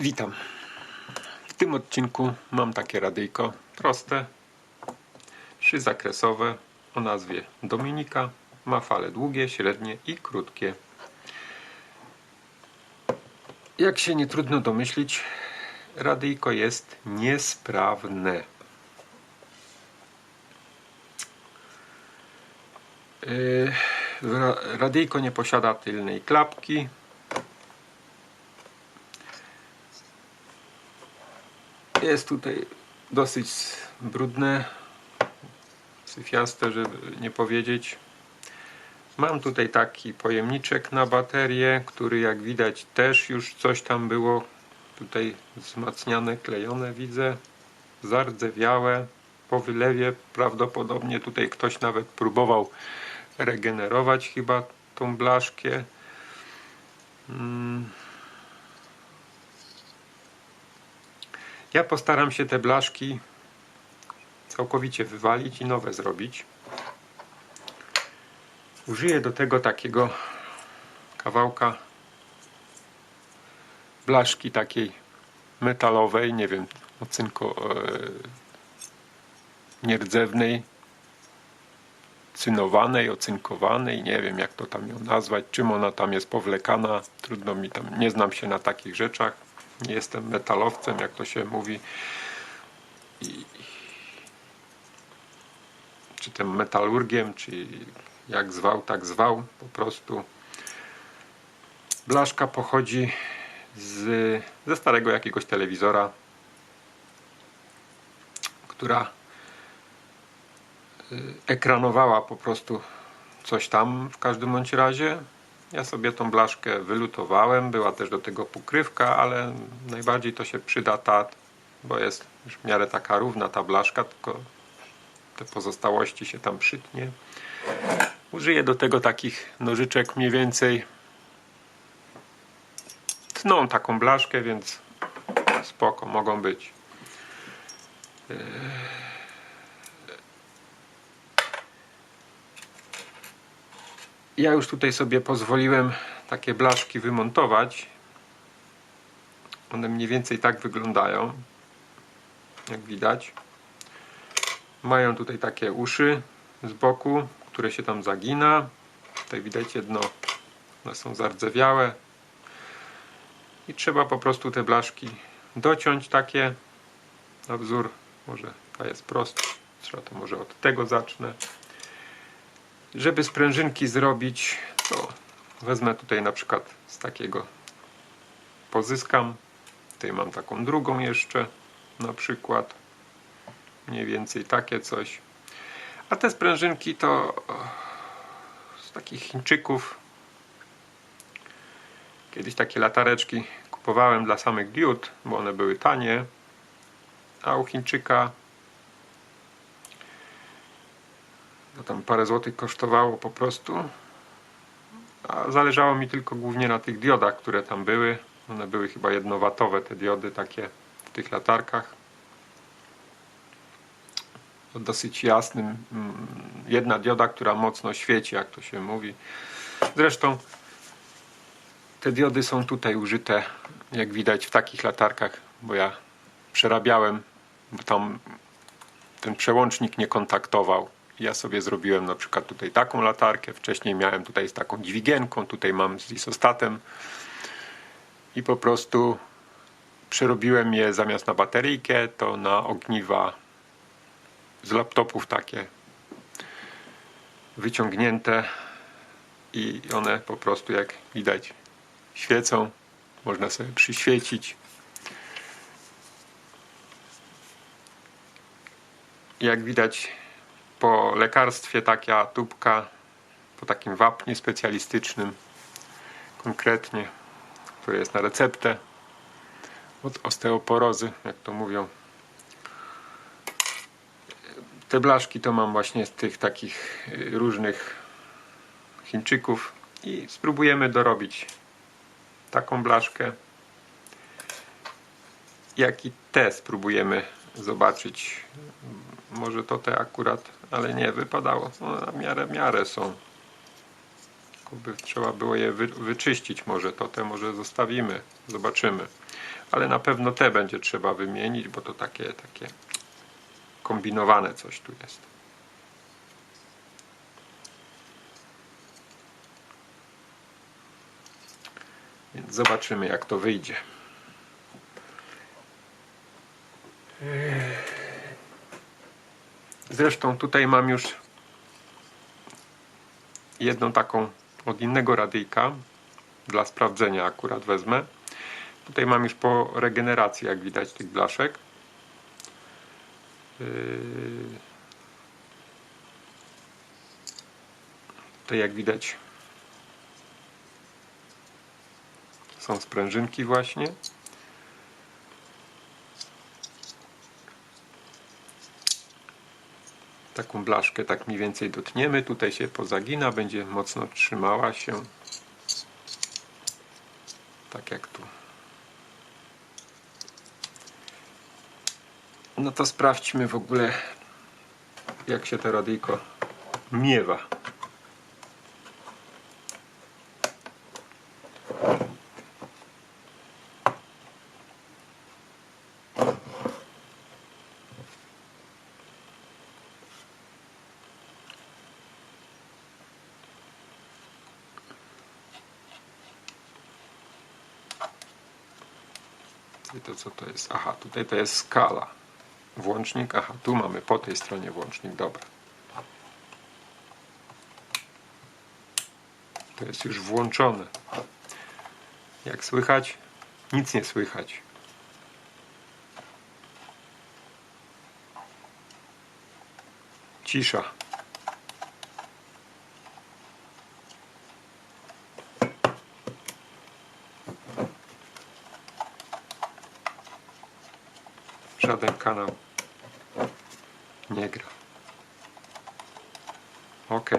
Witam. W tym odcinku mam takie radyjko proste, trzyzakresowe o nazwie Dominika. Ma fale długie, średnie i krótkie. Jak się nie trudno domyślić, radyjko jest niesprawne. Yy, ra- Radyjko nie posiada tylnej klapki, Jest tutaj dosyć brudne, syfiaste, żeby nie powiedzieć. Mam tutaj taki pojemniczek na baterię, który jak widać też już coś tam było tutaj wzmacniane, klejone widzę, zardzewiałe. Po wylewie prawdopodobnie tutaj ktoś nawet próbował regenerować chyba tą blaszkę. Mm. Ja postaram się te blaszki całkowicie wywalić i nowe zrobić. Użyję do tego takiego kawałka blaszki takiej metalowej, nie wiem, ocynko, e, nierdzewnej, cynowanej, ocynkowanej, nie wiem jak to tam ją nazwać, czym ona tam jest powlekana, trudno mi tam, nie znam się na takich rzeczach, jestem metalowcem, jak to się mówi. I, czy tym metalurgiem, czy jak zwał, tak zwał, po prostu. Blaszka pochodzi z, ze starego jakiegoś telewizora, która y, ekranowała po prostu coś tam w każdym bądź razie. Ja sobie tą blaszkę wylutowałem, była też do tego pokrywka, ale najbardziej to się przyda ta, bo jest już w miarę taka równa ta blaszka, tylko te pozostałości się tam przytnie. Użyję do tego takich nożyczek mniej więcej tną taką blaszkę, więc spoko, mogą być. Ja już tutaj sobie pozwoliłem takie blaszki wymontować. One mniej więcej tak wyglądają, jak widać. Mają tutaj takie uszy z boku, które się tam zagina. Tutaj widać jedno, one są zardzewiałe. I trzeba po prostu te blaszki dociąć takie na wzór. Może ta jest prosta, trzeba to może od tego zacznę. Żeby sprężynki zrobić, to wezmę tutaj na przykład z takiego pozyskam. Tutaj mam taką drugą jeszcze na przykład. Mniej więcej takie coś. A te sprężynki to z takich Chińczyków. Kiedyś takie latareczki kupowałem dla samych diod, bo one były tanie. A u Chińczyka to tam parę złotych kosztowało po prostu. A zależało mi tylko głównie na tych diodach, które tam były. One były chyba jednowatowe, te diody takie w tych latarkach. O dosyć jasnym. mm, Jedna dioda, która mocno świeci, jak to się mówi. Zresztą te diody są tutaj użyte, jak widać, w takich latarkach, bo ja przerabiałem, bo tam ten przełącznik nie kontaktował. Ja sobie zrobiłem na przykład tutaj taką latarkę, wcześniej miałem tutaj z taką dźwigienką, tutaj mam z isostatem i po prostu przerobiłem je zamiast na bateryjkę, to na ogniwa z laptopów takie wyciągnięte i one po prostu jak widać świecą, można sobie przyświecić. Jak widać lekarstwie taka tubka, po takim wapnie specjalistycznym, konkretnie, które jest na receptę od osteoporozy, jak to mówią. Te blaszki to mam właśnie z tych takich y, różnych Chińczyków i spróbujemy dorobić taką blaszkę, jak i te spróbujemy zobaczyć. Może to te akurat, ale nie, wypadało. No, na miarę, miarę są. By trzeba było je wy, wyczyścić może, to te może zostawimy, zobaczymy. ale na pewno te będzie trzeba wymienić, bo to takie, takie kombinowane coś tu jest. Więc zobaczymy jak to wyjdzie. Zresztą tutaj mam już jedną taką od innego radyjka dla sprawdzenia akurat wezmę. Tutaj mam już po regeneracji, jak widać, tych blaszek. Yy. Tutaj jak widać są sprężynki właśnie. Taką blaszkę tak mniej więcej dotniemy. Tutaj się pozagina, będzie mocno trzymała się. Tak jak tu. No to sprawdźmy w ogóle jak się to radyjko miewa. Co to jest? Aha, tutaj to jest skala. Włącznik, aha, tu mamy po tej stronie włącznik, dobra. To jest już włączone. Jak słychać? Nic nie słychać. Cisza. Kanał nie gra. Ok.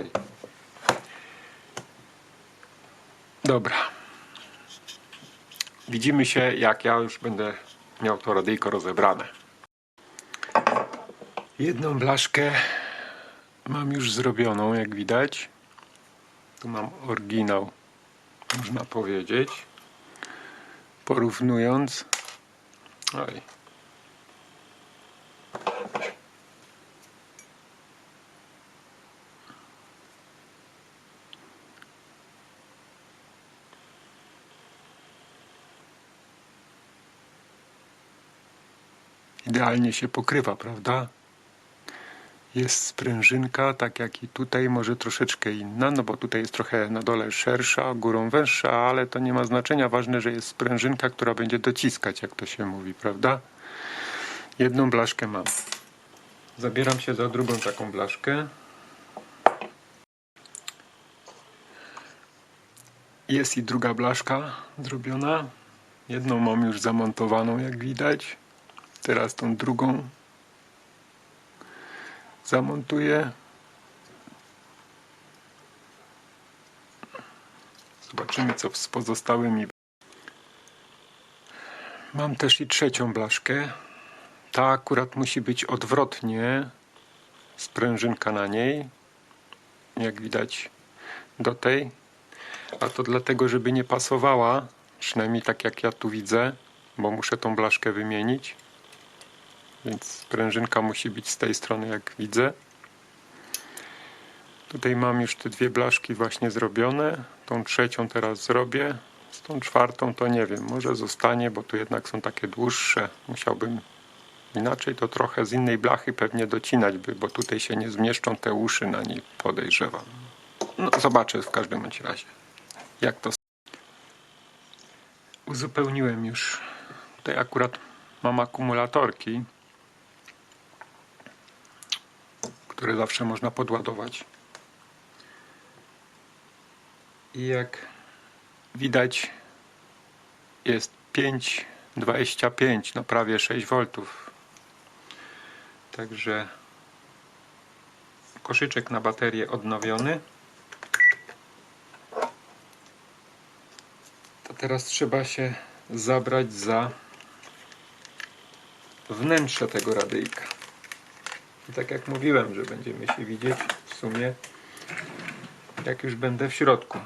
Dobra. Widzimy się, jak ja już będę miał to radyjko rozebrane. Jedną blaszkę mam już zrobioną, jak widać. Tu mam oryginał, można powiedzieć. Porównując. Oj, idealnie się pokrywa, prawda? Jest sprężynka, tak jak i tutaj, może troszeczkę inna, no bo tutaj jest trochę na dole szersza, górą węższa, ale to nie ma znaczenia. Ważne, że jest sprężynka, która będzie dociskać, jak to się mówi, prawda? Jedną blaszkę mam. Zabieram się za drugą taką blaszkę. Jest i druga blaszka zrobiona. Jedną mam już zamontowaną, jak widać. Teraz tą drugą zamontuję. Zobaczymy, co z pozostałymi. Mam też i trzecią blaszkę. Ta akurat musi być odwrotnie sprężynka na niej. Jak widać do tej. A to dlatego, żeby nie pasowała, przynajmniej tak jak ja tu widzę, bo muszę tą blaszkę wymienić. Więc sprężynka musi być z tej strony, jak widzę. Tutaj mam już te dwie blaszki właśnie zrobione. Tą trzecią teraz zrobię. Z tą czwartą to nie wiem, może zostanie, bo tu jednak są takie dłuższe. Musiałbym inaczej to trochę z innej blachy pewnie docinać by, bo tutaj się nie zmieszczą te uszy na niej, podejrzewam. No zobaczę w każdym bądź razie, jak to uzupełniłem już. Tutaj akurat mam akumulatorki, które zawsze można podładować. I jak widać jest 5,25 no prawie 6 V. Także koszyczek na baterię odnowiony. To teraz trzeba się zabrać za wnętrze tego radyjka. Tak jak mówiłem, że będziemy się widzieć w sumie jak już będę w środku.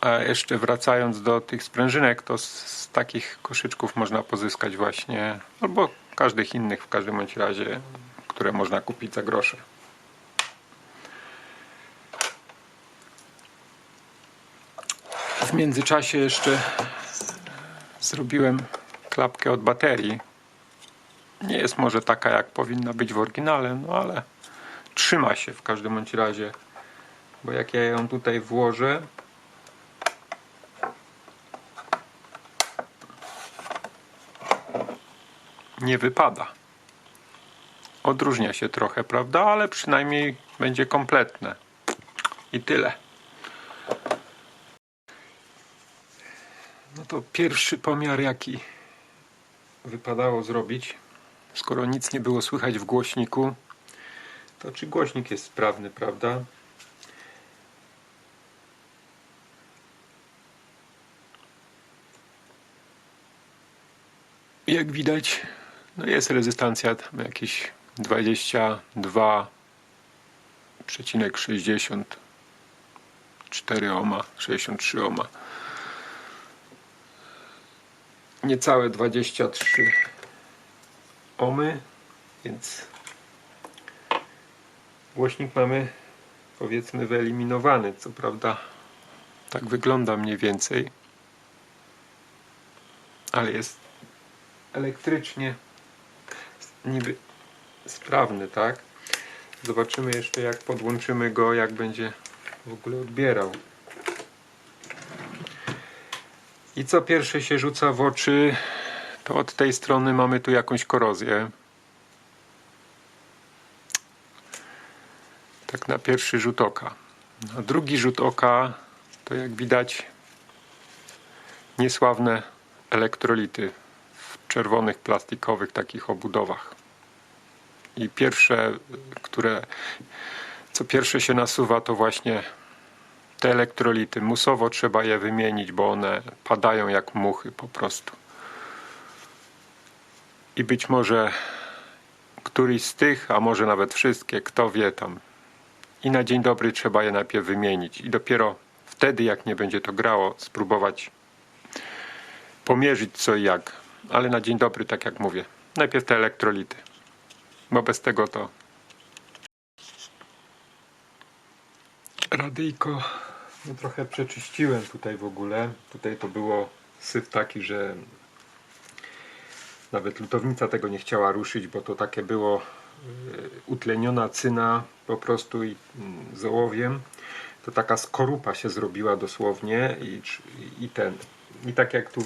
A jeszcze wracając do tych sprężynek, to z, z takich koszyczków można pozyskać właśnie, albo każdych innych w każdym bądź razie, które można kupić za grosze. W międzyczasie jeszcze zrobiłem klapkę od baterii. Nie jest może taka jak powinna być w oryginale, no ale trzyma się w każdym bądź razie. Bo jak ja ją tutaj włożę, nie wypada. Odróżnia się trochę, prawda? Ale przynajmniej będzie kompletne. I tyle. No to pierwszy pomiar, jaki wypadało zrobić, skoro nic nie było słychać w głośniku, to czy głośnik jest sprawny, prawda? Jak widać, no jest rezystancja tam jakieś 22,64 ohma, 63 ohma. Niecałe 23 ohmy, więc głośnik mamy powiedzmy wyeliminowany, co prawda tak wygląda mniej więcej, ale jest elektrycznie niby sprawny, tak? Zobaczymy jeszcze jak podłączymy go, jak będzie w ogóle odbierał. I co pierwsze się rzuca w oczy, to od tej strony mamy tu jakąś korozję. Tak na pierwszy rzut oka. Na drugi rzut oka to jak widać niesławne elektrolity w czerwonych plastikowych takich obudowach. I pierwsze, które co pierwsze się nasuwa to właśnie te elektrolity. Musowo trzeba je wymienić, bo one padają jak muchy po prostu. I być może któryś z tych, a może nawet wszystkie, kto wie tam. I na dzień dobry trzeba je najpierw wymienić. I dopiero wtedy, jak nie będzie to grało, spróbować pomierzyć co i jak. Ale na dzień dobry, tak jak mówię, najpierw te elektrolity. Bo bez tego to radyjko no trochę przeczyściłem tutaj w ogóle. Tutaj to było syf taki, że nawet lutownica tego nie chciała ruszyć, bo to takie było y, utleniona cyna po prostu i mm, z ołowiem. To taka skorupa się zrobiła dosłownie i, i ten. I tak jak tu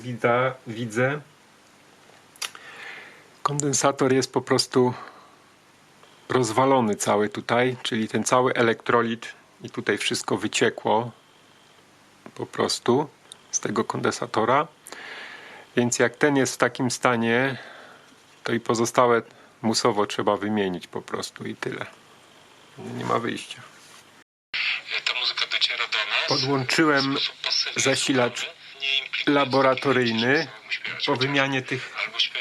widzę kondensator jest po prostu rozwalony cały tutaj, czyli ten cały elektrolit i tutaj wszystko wyciekło po prostu z tego kondensatora. Więc jak ten jest w takim stanie, to i pozostałe musowo trzeba wymienić po prostu i tyle. Nie ma wyjścia. Ta muzyka dociera do nas. Podłączyłem zasilacz laboratoryjny po wymianie tych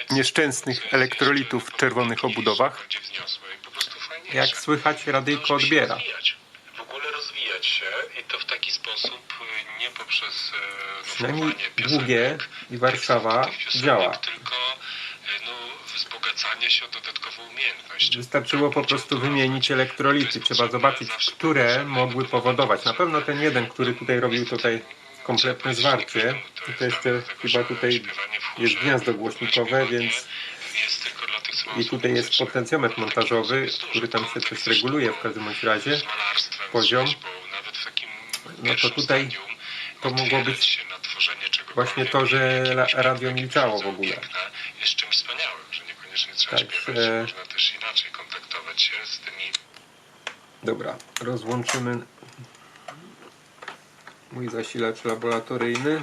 nieszczęsnych elektrolitów w czerwonych obudowach. Jak słychać, radyjko odbiera. rozwijać. W ogóle rozwijać się i to w taki sposób y, nie poprzez e, no, Przynajmniej formowanie piosenek, długie i Warszawa działa. tylko y, no, wzbogacanie się o dodatkową umiejętność. Wystarczyło po prostu wymienić elektrolity. Trzeba zobaczyć, które mogły powodować. Na pewno ten jeden, który tutaj robił tutaj kompletne zwarcie. I to jeszcze chyba tutaj jest gniazdo głośnikowe, więc i tutaj jest potencjometr montażowy, który tam się coś reguluje w każdym razie. poziom. No to tutaj to mogło być tworzenie właśnie to, że radio milczało w ogóle. Jest czymś wspaniałym, że niekoniecznie trzeba Także- śpiewać, można też inaczej kontaktować się z tymi Dobra, rozłączymy mój zasilacz laboratoryjny.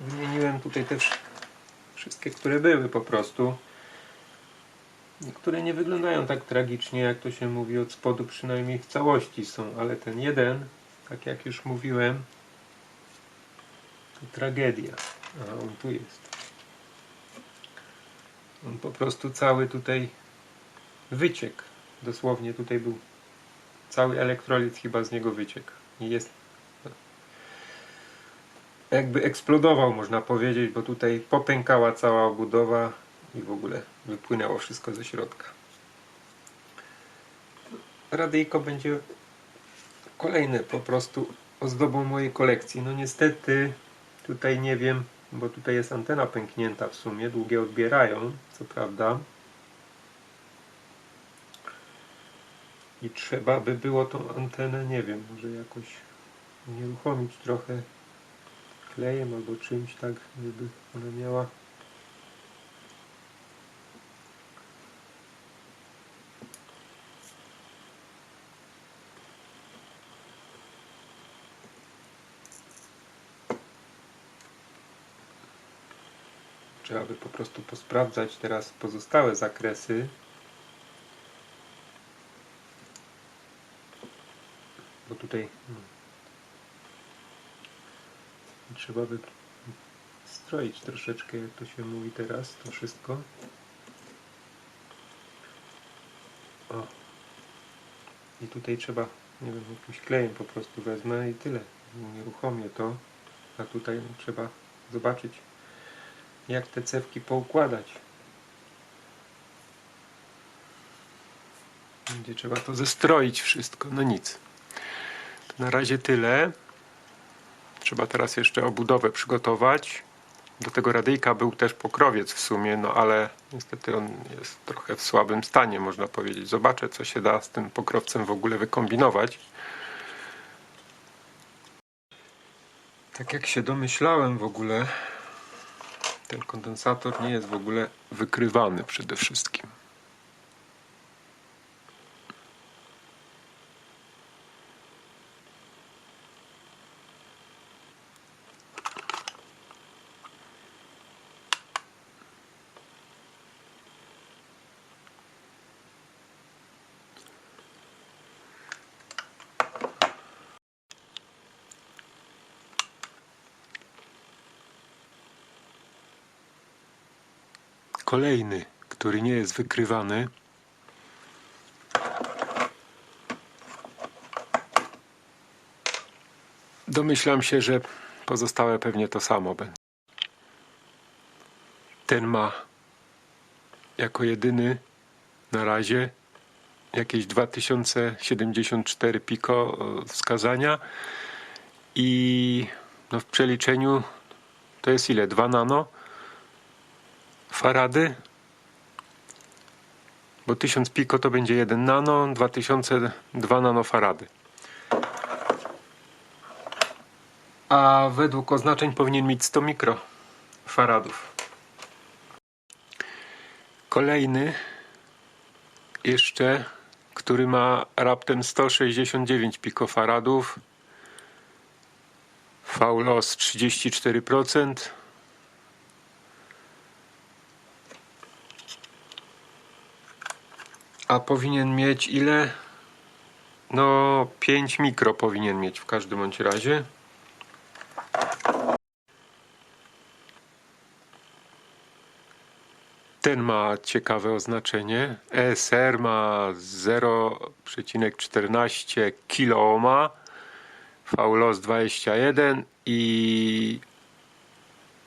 Wymieniłem tutaj też wszystkie, które były po prostu. Niektóre nie wyglądają tak tragicznie, jak to się mówi od spodu, przynajmniej w całości są, ale ten jeden, tak jak już mówiłem, to tragedia. A on tu jest. On po prostu cały tutaj wyciekł. Dosłownie tutaj był cały elektrolit chyba z niego wyciekł. I jest jakby eksplodował można powiedzieć, bo tutaj popękała cała obudowa i w ogóle wypłynęło wszystko ze środka. Radyjko będzie kolejne po prostu ozdobą mojej kolekcji. No niestety tutaj nie wiem, bo tutaj jest antena pęknięta w sumie, długie odbierają, co prawda. I trzeba by było tą antenę, nie wiem, może jakoś unieruchomić trochę klejem albo czymś tak, żeby ona miała Trzeba by po prostu posprawdzać teraz pozostałe zakresy. Bo tutaj hmm, trzeba by stroić troszeczkę, jak to się mówi teraz, to wszystko. O. I tutaj trzeba, nie wiem, jakimś klejem po prostu wezmę i tyle. Unieruchomię to. A tutaj trzeba zobaczyć, jak te cewki poukładać. Będzie trzeba to zestroić wszystko. No nic. To na razie tyle. Trzeba teraz jeszcze obudowę przygotować. Do tego radyjka był też pokrowiec w sumie, no ale niestety on jest trochę w słabym stanie, można powiedzieć. Zobaczę, co się da z tym pokrowcem w ogóle wykombinować. Tak jak się domyślałem w ogóle, ten kondensator nie jest w ogóle wykrywany przede wszystkim. Kolejny, który nie jest wykrywany. Domyślam się, że pozostałe pewnie to samo będzie. Ten ma jako jedyny na razie jakieś 2074 piko e, wskazania i no w przeliczeniu to jest ile? 2 nano? Farady. Bo 1000 piko to będzie 1 nano, 2000 2 nanofarady. A według oznaczeń powinien mieć 100 mikrofaradów. Kolejny jeszcze, który ma raptem 169 pikofaradów. V-loss 34%. A powinien mieć ile? No 5 mikro powinien mieć w każdym bądź razie. Ten ma ciekawe oznaczenie. ESR ma 0,14 kOhma, VLOS 21 i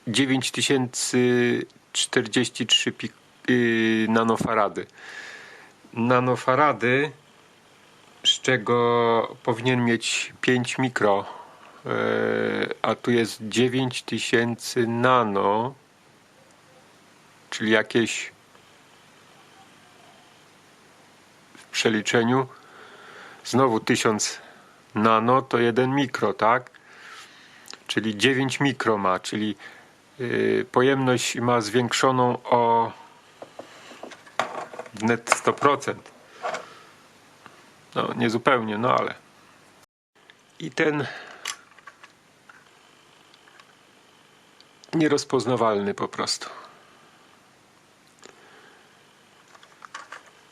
9043 pik- yy, nanofarady nanofarady, z czego powinien mieć 5 mikro, e, a tu jest 9000 nano, czyli jakieś w przeliczeniu znowu 1000 nano to 1 mikro, tak? Czyli 9 mikro ma, czyli yy, pojemność ma zwiększoną o net 100%. No, nie zupełnie, no ale. I ten nierozpoznawalny po prostu.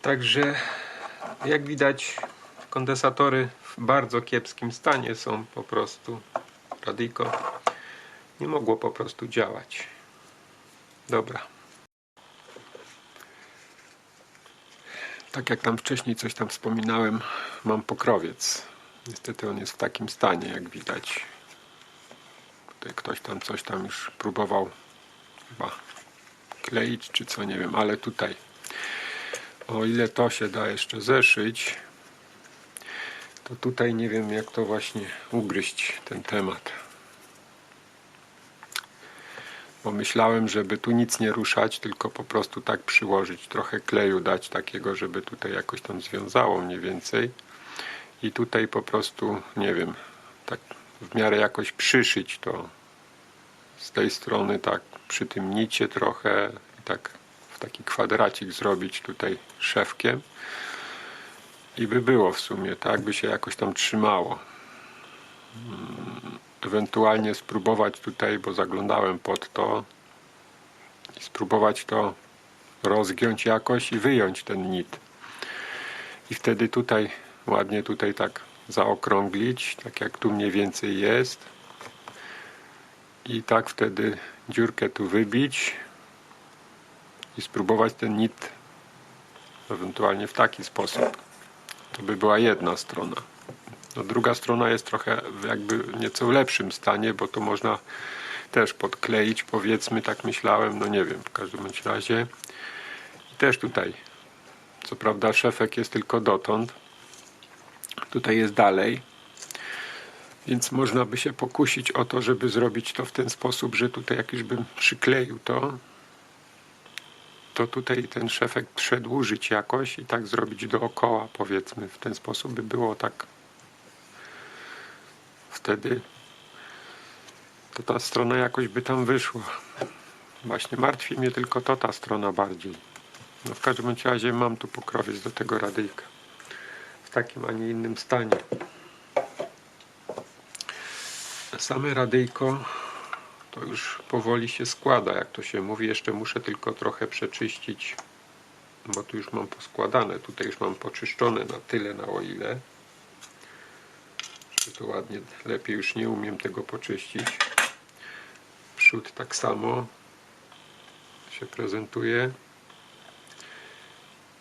Także jak widać kondensatory w bardzo kiepskim stanie są po prostu. Radyjko nie mogło po prostu działać. Dobra. Tak jak tam wcześniej coś tam wspominałem, mam pokrowiec. Niestety on jest w takim stanie, jak widać. Tutaj ktoś tam coś tam już próbował chyba kleić, czy co, nie wiem, ale tutaj o ile to się da jeszcze zeszyć, to tutaj nie wiem jak to właśnie ugryźć ten temat. Bo myślałem, żeby tu nic nie ruszać, tylko po prostu tak przyłożyć, trochę kleju dać takiego, żeby tutaj jakoś tam związało mniej więcej. I tutaj po prostu, nie wiem, tak w miarę jakoś przyszyć to z tej strony tak przy tym nicie trochę tak w taki kwadracik zrobić tutaj szewkiem i by było w sumie, tak by się jakoś tam trzymało. Mm, Ewentualnie spróbować tutaj, bo zaglądałem pod to spróbować to rozgiąć jakoś i wyjąć ten nit. I wtedy tutaj ładnie tutaj tak zaokrąglić, tak jak tu mniej więcej jest. I tak wtedy dziurkę tu wybić i spróbować ten nit ewentualnie w taki sposób. To by była jedna strona. No, druga strona jest trochę jakby nieco w lepszym stanie, bo to można też podkleić, powiedzmy, tak myślałem, no nie wiem, w każdym bądź razie. Też tutaj, co prawda szefek jest tylko dotąd, tutaj jest dalej, więc można by się pokusić o to, żeby zrobić to w ten sposób, że tutaj jak już bym przykleił to, to tutaj ten szefek przedłużyć jakoś i tak zrobić dookoła, powiedzmy. W ten sposób by było tak. Wtedy to ta strona jakoś by tam wyszła. Właśnie martwi mnie tylko to ta strona bardziej. No w każdym razie mam tu pokrowiec do tego radyjka. W takim, a nie innym stanie. Same radyjko to już powoli się składa, jak to się mówi. Jeszcze muszę tylko trochę przeczyścić, bo tu już mam poskładane. Tutaj już mam poczyszczone na tyle, na o ile. To ładnie, lepiej już nie umiem tego poczyścić. Przód tak samo się prezentuje.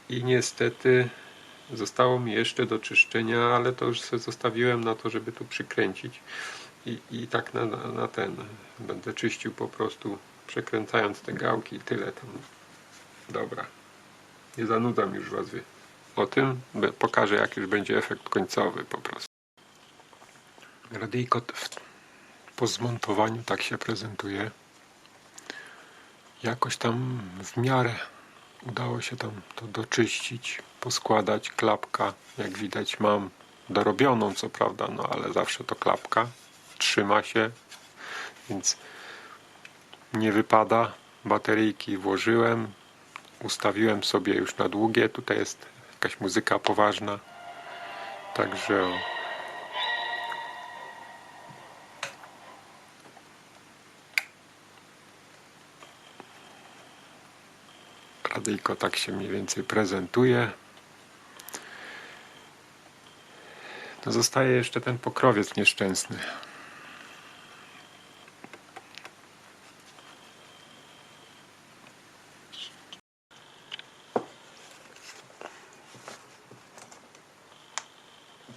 I niestety zostało mi jeszcze do czyszczenia, ale to już sobie zostawiłem na to, żeby tu przykręcić. I, i tak na, na ten będę czyścił po prostu przekręcając te gałki i tyle tam. Dobra. Nie zanudzam już was. O tym pokażę jak już będzie efekt końcowy po prostu. Radyjko t- w, po zmontowaniu tak się prezentuje. Jakoś tam w miarę udało się tam to doczyścić, poskładać. Klapka, jak widać, mam dorobioną, co prawda, no ale zawsze to klapka. Trzyma się, więc nie wypada. Bateryjki włożyłem, ustawiłem sobie już na długie. Tutaj jest jakaś muzyka poważna. Także o. Radyjko tak się mniej więcej prezentuje. No zostaje jeszcze ten pokrowiec nieszczęsny.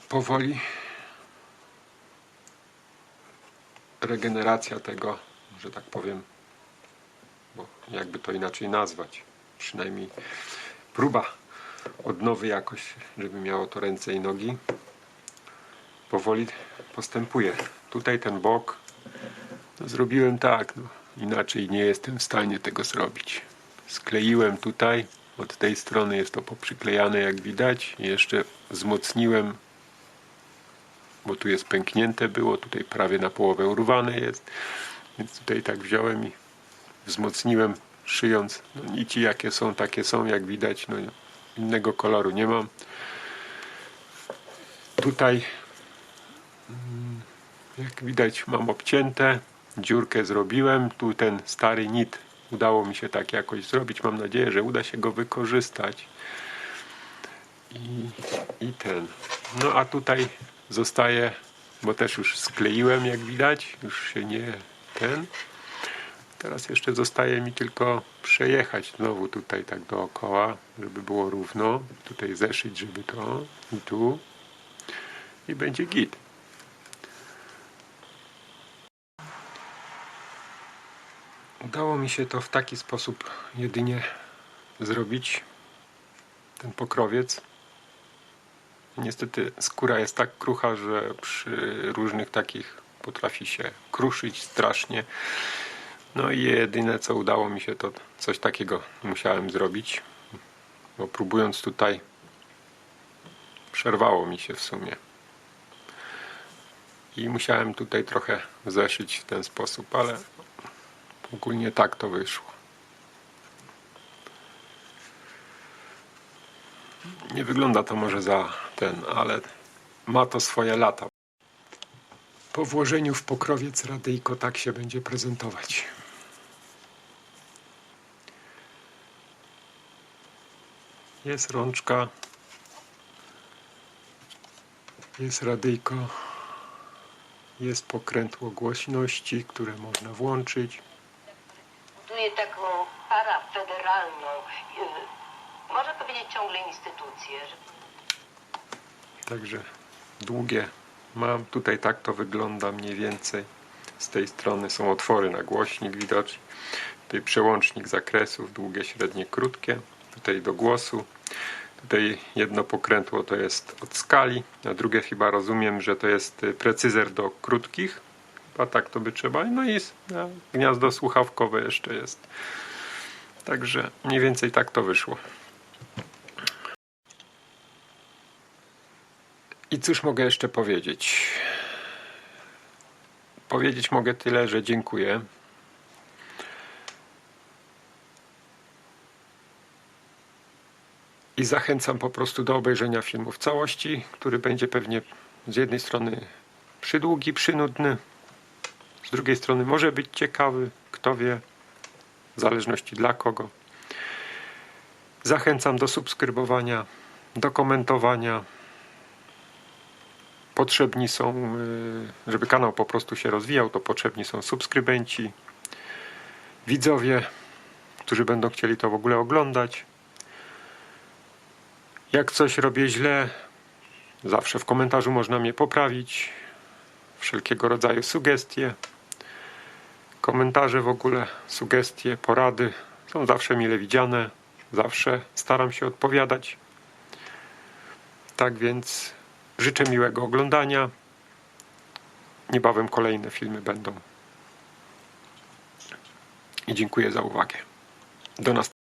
Powoli regeneracja tego, że tak powiem, bo jakby to inaczej nazwać, przynajmniej próba odnowy jakoś, żeby miało to ręce i nogi, powoli postępuje. Tutaj ten bok. No, zrobiłem tak, no, inaczej nie jestem w stanie tego zrobić. Skleiłem tutaj, od tej strony jest to poprzyklejane jak widać, jeszcze wzmocniłem, bo tu jest pęknięte było, tutaj prawie na połowę urwane jest, więc tutaj tak wziąłem i wzmocniłem szyjąc. No, nici jakie są, takie są, jak widać, no, innego koloru nie mam. Tutaj mm, jak widać mam obcięte, dziurkę zrobiłem, tu ten stary nit. Udało mi się tak jakoś zrobić, mam nadzieję, że uda się go wykorzystać. I, i ten, no a tutaj zostaje, bo też już skleiłem jak widać, już się nie ten, Teraz jeszcze zostaje mi tylko przejechać znowu tutaj tak dookoła, żeby było równo. Tutaj zeszyć, żeby to i tu. I będzie git. Udało mi się to w taki sposób jedynie zrobić. Ten pokrowiec. Niestety skóra jest tak krucha, że przy różnych takich potrafi się kruszyć strasznie. No i jedyne co udało mi się to coś takiego musiałem zrobić. Bo próbując tutaj przerwało mi się w sumie. I musiałem tutaj trochę zeszyć w ten sposób, ale ogólnie tak to wyszło. Nie wygląda to może za ten, ale ma to swoje lata. Po włożeniu w pokrowiec radyjko tak się będzie prezentować. Jest rączka. Jest radyjko. Jest pokrętło głośności, które można włączyć. buduje taką parafederalną, y, można powiedzieć ciągle instytucję, że Także długie mam. Tutaj tak to wygląda mniej więcej. Z tej strony są otwory na głośnik widocznie. Tutaj przełącznik zakresów, długie, średnie, krótkie. Tutaj do głosu. Tutaj jedno pokrętło to jest od skali, a drugie chyba rozumiem, że to jest y, precyzer do krótkich. Chyba tak to by trzeba. No i gniazdo słuchawkowe jeszcze jest. Także mniej więcej tak to wyszło. I cóż mogę jeszcze powiedzieć? Powiedzieć mogę tyle, że dziękuję. I zachęcam po prostu do obejrzenia filmu w całości, który będzie pewnie z jednej strony przydługi, przynudny, z drugiej strony może być ciekawy, kto wie, w zależności dla kogo. Zachęcam do subskrybowania, do komentowania potrzebni są, y, żeby kanał po prostu się rozwijał, to potrzebni są subskrybenci, widzowie, którzy będą chcieli to w ogóle oglądać. Jak coś robię źle, zawsze w komentarzu można mnie poprawić. Wszelkiego rodzaju sugestie, komentarze w ogóle, sugestie, porady są zawsze mile widziane. Zawsze staram się odpowiadać. Tak więc Życzę miłego oglądania. Niebawem kolejne filmy będą. I dziękuję za uwagę. Do następnego.